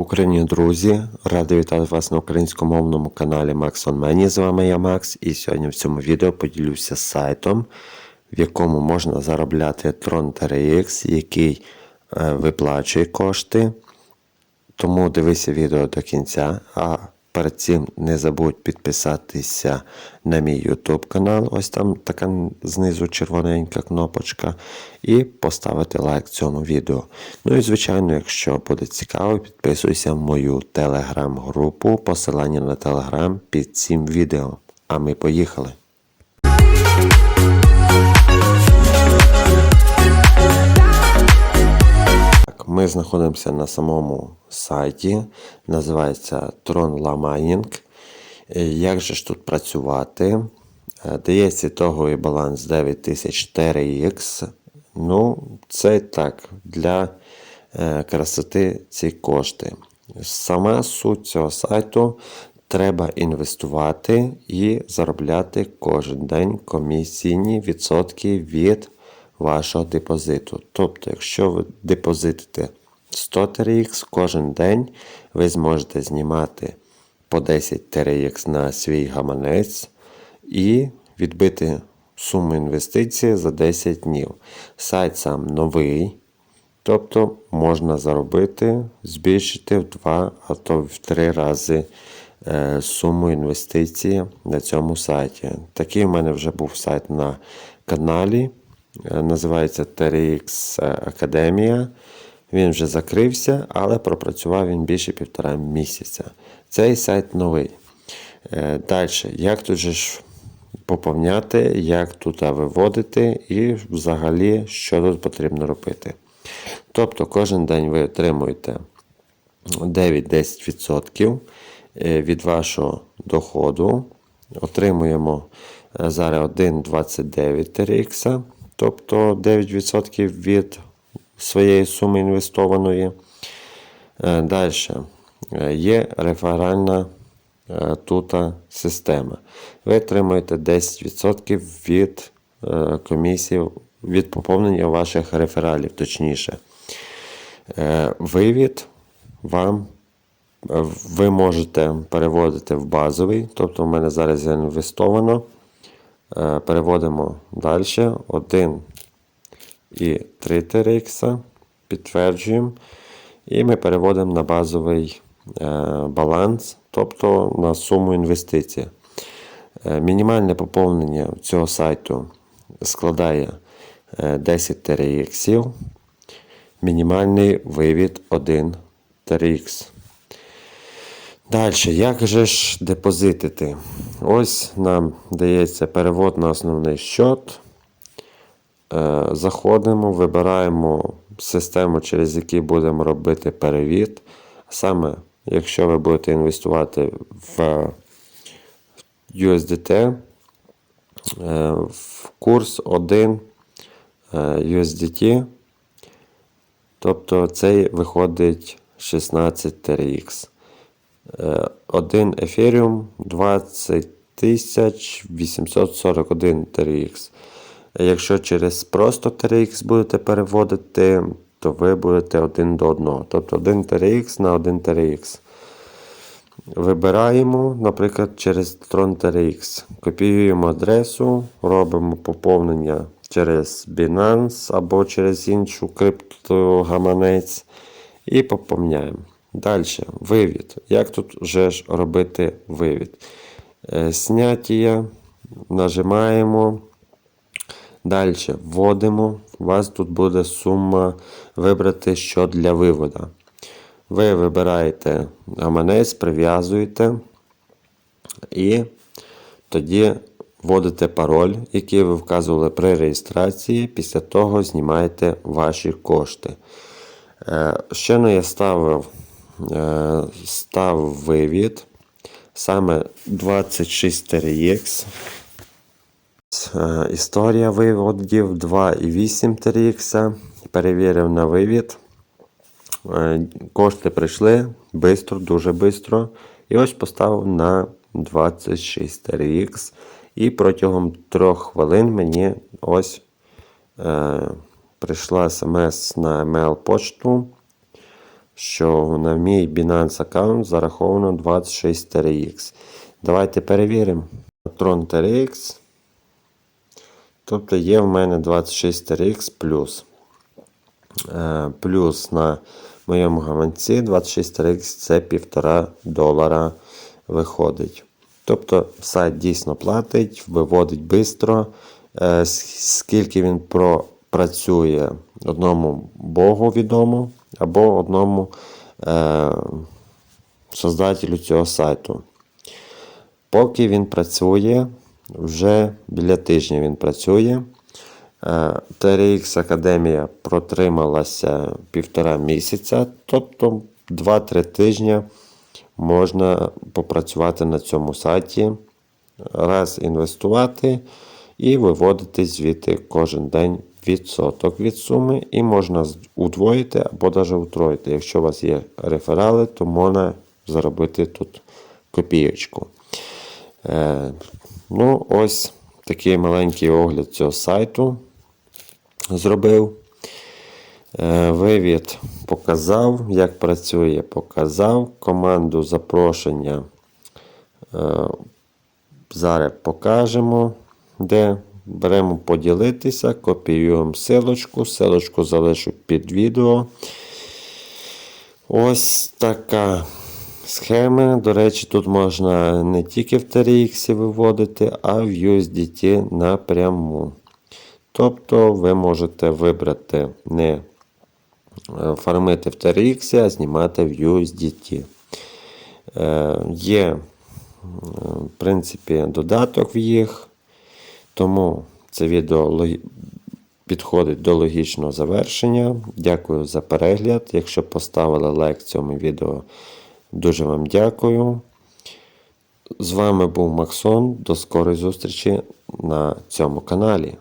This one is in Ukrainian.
Україні, друзі! Радий вітати вас на українськомовному каналі Max on Many. З вами я Макс, і сьогодні в цьому відео поділюся сайтом, в якому можна заробляти Tron TRX, який е, виплачує кошти. Тому дивися відео до кінця. А перед цим не забудь підписатися на мій YouTube канал. Ось там така знизу червоненька кнопочка. І поставити лайк цьому відео. Ну і звичайно, якщо буде цікаво, підписуйся в мою телеграм-групу. Посилання на телеграм під цим відео. А ми поїхали. Знаходимося на самому сайті, називається Tron La Mining. Е, Як же ж тут працювати? Е, Дається ітоговий баланс 9000 TRX. Ну, це так, для е, красоти ці кошти. Сама суть цього сайту треба інвестувати і заробляти кожен день комісійні відсотки від вашого депозиту. Тобто, якщо ви депозитите 100 TRX кожен день, ви зможете знімати по 10 TRX на свій гаманець і відбити суму інвестиції за 10 днів. Сайт сам новий. Тобто можна заробити, збільшити в 2, а то в 3 рази е, суму інвестиції на цьому сайті. Такий в мене вже був сайт на каналі. Е, Називається TRX Академія. Він вже закрився, але пропрацював він більше півтора місяця. Цей сайт новий. Далі, як тут же ж поповняти, як тут виводити і взагалі, що тут потрібно робити. Тобто кожен день ви отримуєте 9-10% від вашого доходу. Отримуємо е, зараз 1,29 TRX, тобто 9% від своєї суми інвестованої. Далі є реферальна е, тут система. Ви отримуєте 10% від е, комісії від поповнення ваших рефералів, точніше. Е, Вивід вам е, ви можете переводити в базовий, тобто в мене зараз інвестовано. Е, Переводимо далі 1 і 3 TRX, підтверджуємо. І ми переводимо на базовий е, баланс, тобто на суму інвестицій. Е, Мінімальне поповнення цього сайту складає е, 10 TRX, мінімальний вивід 1 TRX. Далі, як же ж депозитити? Ось нам дається перевод на основний счет. Е, Заходимо, вибираємо систему, через яку будемо робити перевід. Саме, якщо ви будете інвестувати в USDT, е, в курс 1 е, USDT, тобто цей виходить 16 TRX. 1 Ethereum 20 841 TRX. Якщо через просто TRX будете переводити, то ви будете один до одного. Тобто 1 TRX на 1 TRX. Вибираємо, наприклад, через Tron TRX. Копіюємо адресу, робимо поповнення через Binance або через іншу криптогаманець і поповняємо. Далі, вивід. Як тут вже ж робити вивід? Е, Сняття, нажимаємо. Далі вводимо. У вас тут буде сума вибрати, що для виводу. Ви вибираєте гаманець, прив'язуєте і тоді вводите пароль, який ви вказували при реєстрації. Після того знімаєте ваші кошти. Ще не я ставив, е, ставив вивід. Саме 26 TRX. Е, Історія виводів 2,8 TRX. Перевірив на вивід. Е, Кошти прийшли швидко, дуже швидко. І ось поставив на 26 TRX. І протягом 3 хвилин мені ось е, прийшла смс на email почту що на мій Binance аккаунт зараховано 26 TRX. Давайте перевіримо. Tron TRX. Тобто є в мене 26 TRX плюс. Е, Плюс на моєму гаманці 26 TRX це 1,5 долара виходить. Тобто сайт дійсно платить, виводить швидко. Скільки він пропрацює одному Богу відомо, або одному е, создателю цього сайту. Поки він працює, вже біля тижня він працює. Е, TRX Академія протрималася півтора місяця, тобто 2-3 тижні можна попрацювати на цьому сайті, раз інвестувати і виводити звідти кожен день відсоток від суми, і можна удвоїти або навіть утроїти. Якщо у вас є реферали, то можна заробити тут копійочку. Ну, ось такий маленький огляд цього сайту зробив. Е, Вивід показав, як працює, показав. Команду запрошення е, зараз покажемо, де беремо поділитися, копіюємо силочку, силочку залишу під відео. Ось така схема. До речі, тут можна не тільки в TRX виводити, а в USDT напряму. Тобто ви можете вибрати не е, фармити в TRX, а знімати в USDT. Е, Є, е, в принципі, додаток в їх, тому це відео підходить до логічного завершення. Дякую за перегляд. Якщо поставили лайк цьому відео, дуже вам дякую. З вами був Максон. До скорої зустрічі на цьому каналі.